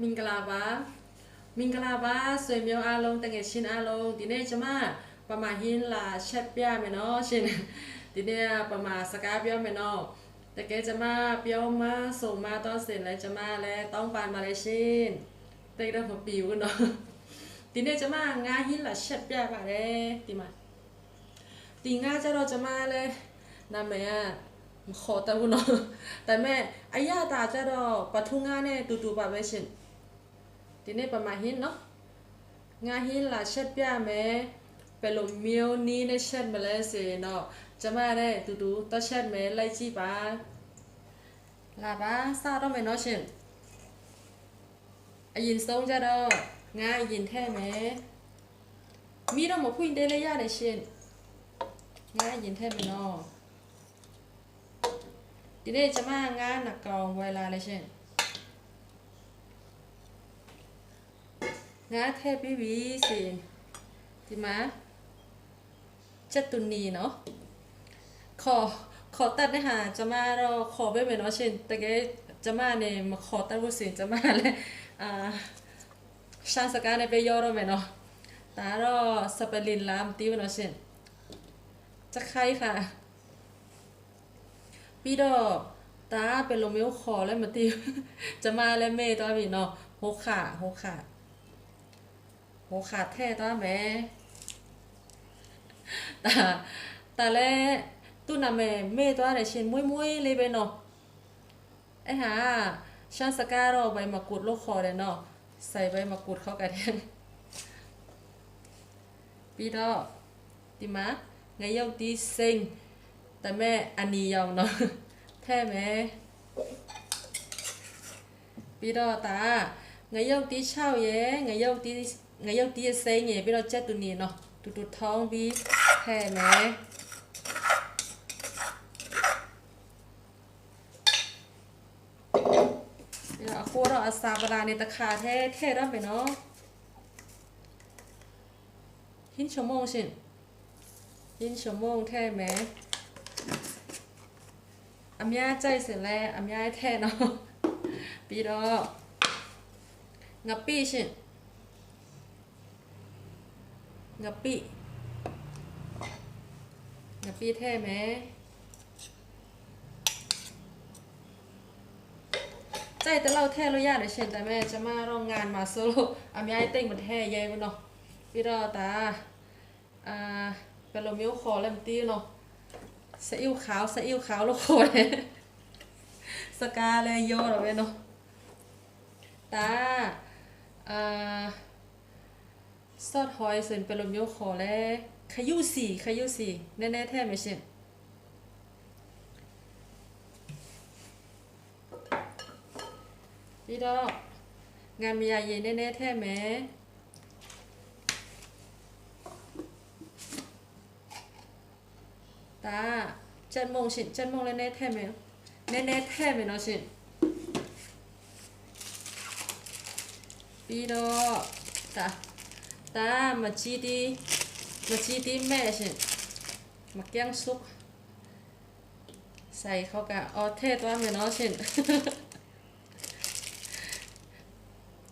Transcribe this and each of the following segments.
မင်္ဂလာပါမင်္ဂလာပါဆွေမျိုးအားလုံးတကယ်ချင်းအားလုံးဒီနေ့ကျွန်မပမာဟင်းလာချက်ပြမယ်နော်ရှင်ဒီနေ့ပမာစကားပြောမယ်နော်တကယ်ကျွန်မပြောမဆိုမတော့စင်လဲကျွန်မလည်းတောင်းပန်ပါလေရှင်တိတ်တော့မပြူဘူးနော်ဒီနေ့ကျွန်မငါးဟင်းလာချက်ပြပါတယ်ဒီမှာဒီငါးကြတော့ကျွန်မလည်းနာမည်က မခေါ်တတ်ဘူးနော်ဒါပေမဲ့အရသာကျတော့ပထုငါနဲ့တူတူပါပဲရှင်ဒီနေ့ပမာဟင်းနော်ငါဟင်းလာချက်ပြမယ်ဘယ်လိုမျိုးနီးနဲ့ချက်မလဲဆိုရင်တော့ကျမနဲ့တူတူတော့ချက်မယ်လိုက်ကြည့်ပါလာပါစတော့မယ်နော်ရှင်အရင်ဆုံးကြတော့ငါအရင်ထဲမယ်မိတော့မဖွင့်သေးလေရတယ်ရှင်ငါအရင်ထဲမယ်နော် ดีเดจะมางานหนักกรองเวลาเลยเช่น디레이자마가나วีสิ라레มา테비ตุนีเนาะขอ ขอตัดในหะจะมาเราขอไม่เหมือนาะเช่นแต่เกจะมาเนี่ยมาขอตัดวุสิจะมาเลยอ่าชาสการในไปย่อเราไหมเนาะตาเราสเปรินลามตีเป็นว่าเช่นจะใครค่ะ พี่ดอกตาเป็นลมเอวคอแล้วมาตีจะมาแล้วเมตัวพี่เนาะโกขาโกขาโกขาแท้ตัวแม่ตาตาแล้วตุ้นาแม่เมตัวไหนเช่นมุ้ยมุ้ยเลยไปเนาะไอ้หาชาสก้ารอใบมะกรูดโลกคอเลยเนาะใส่ใบมะกรูดเข้ากันพี่ดอกติมาไงเย้าตีเซ็ง แต่แม่อันนี้ยองเนาะแท้ไหมพี่รอตาไงยองตีเช่าเย่ไงยองตีไงยองตีเซงเย่พี่รอเจ็ดตัวนี้เนาะตุตุท้องพี่แท้ไหม่อาคเราอาซาบราในตะขาแท้แท้รับไปเนาะหินชั่วโมงชิหินชั่วโมงแท้ไหม อาม่าใจเสร็จแล้วอาม่าแท้เนาะปีรอกงับปีชิงับปี้งับปีแท้ไหมใจแต่เราแท้เรายากเลยเช่นแต่แม่จะมาร่องงานมาโซโล่อาม่าเต็งมันแท้ใหญ่มัเนาะพี่ดอตาอ่าเป็นลมยิ้วคอเล่มตีเนาะ ซอิ้วขาวซอิ้วขาวโลโคเลยสกาเลยโยหรอเว้เนาะตาอ่าซอดหอยเสินเป็นลมโยขอเลยขยุสี่ขยุสี่แน่ๆแท้ไม่ใช่พี่ดอกงานมียาเย็นแน่ๆแท้ไหม เจ็ดโมงชินเจ็ดโมงแล้วแน่แท้ไหมเน่แน่แท้ไหมเนาะชินปีโดตาตามาชีดีมาชีดีแม่ชินมาเกี้ยงซุก ใส่เข้ากับออเทศว่าไหมเนาะชิน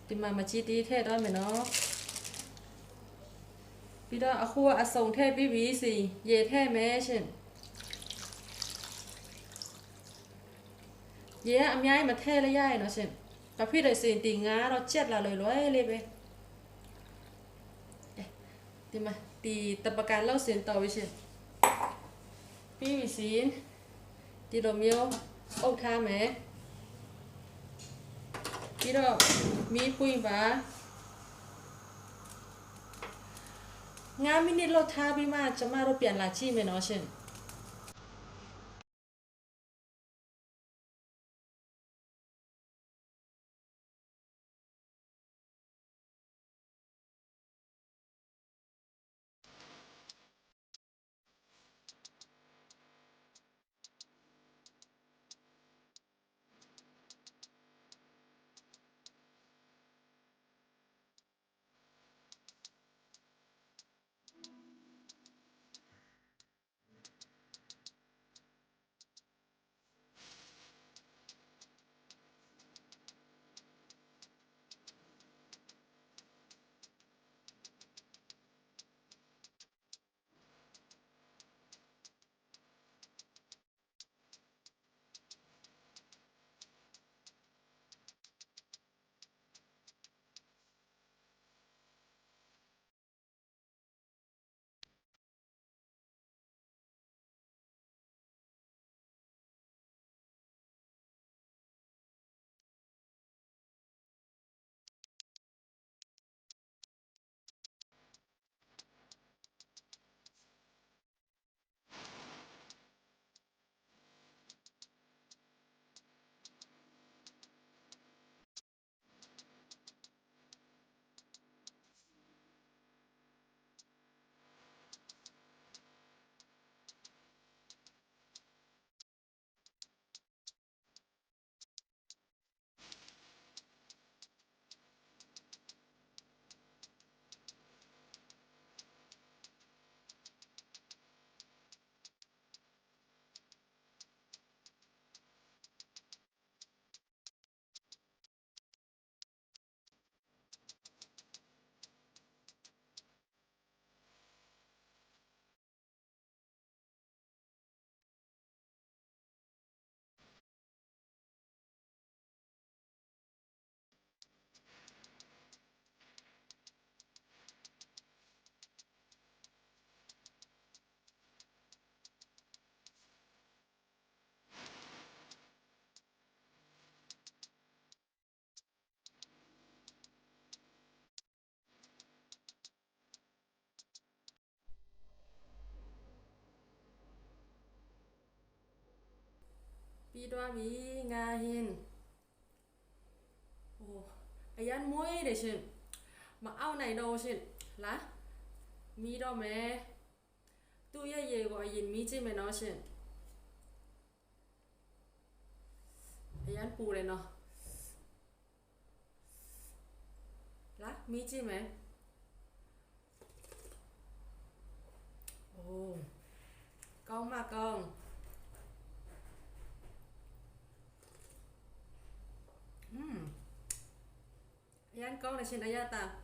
ติมามาชีดีเทศว่าไหมเนาะพี่ดออาคัวอสงเทพพี่วีสิเยเทแม่ชิน เยอะอันย้ายมาเทละย้ายเนาะเช่นกับพี่เลยสิตีงาเราเจ็ดละเลยร้อยเลยไปตีมาตีตบประการเล่าเสียงต่อไปเช่นพี่วิศีนตีโดมิโอองท่าแม่พี่ดรามีปุ้ยบางานมินิเราท่าพี่มาจะมาเราเปลี่ยนลาชีไหมเนาะเช่น ti doa mi nga hin. Ồ, ai ăn muối để xin? Mà ao này đâu xin? Lá, mi đó mẹ. Tôi ya ye gọi nhìn mi chứ mẹ nói xin? Ai ăn bù này nó lá, mi chứ mẹ. Ồ, con mà con. yan kong na chin ayata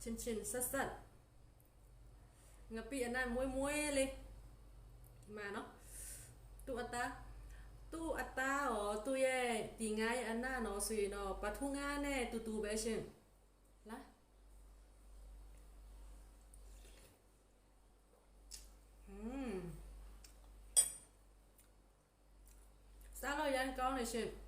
chin chin sắt sắt ngapi anan muối muối li mà nó. Tu ata tu ata o tu ye ti ngai anna no sui no pathunga ne tu tu be shin la hmm. Sao lo yan kong này shin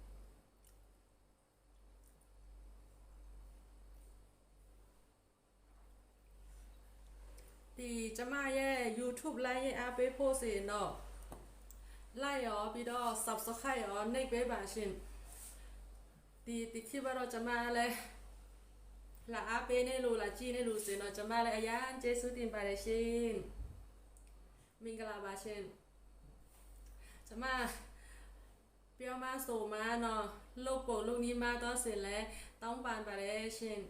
ကောင်းတယ်ရှင်ဒီကျမရဲ့ YouTube လိုင်းရဲ့အားပေးဖို့ဆိုရင်တော့ like ရောပြီးတော့ subscribe ရောနှိပ်ပေးပါရှင်ဒီဒီခေတ်ကတော့ကျမလည်းလာအားပေးနေလို့လာကြည့်နေလို့ဆိုရင်တော့ကျမလည်းအရန်ကျေးဇူးတင်ပါတယ်ရှင်မင်္ဂလာပါရှင်ကျမပြောမဆိုမနော်လုတ်ပုံလုတ်နီးမတော့စင်လဲတောင်းပန်ပါတယ်ရှင်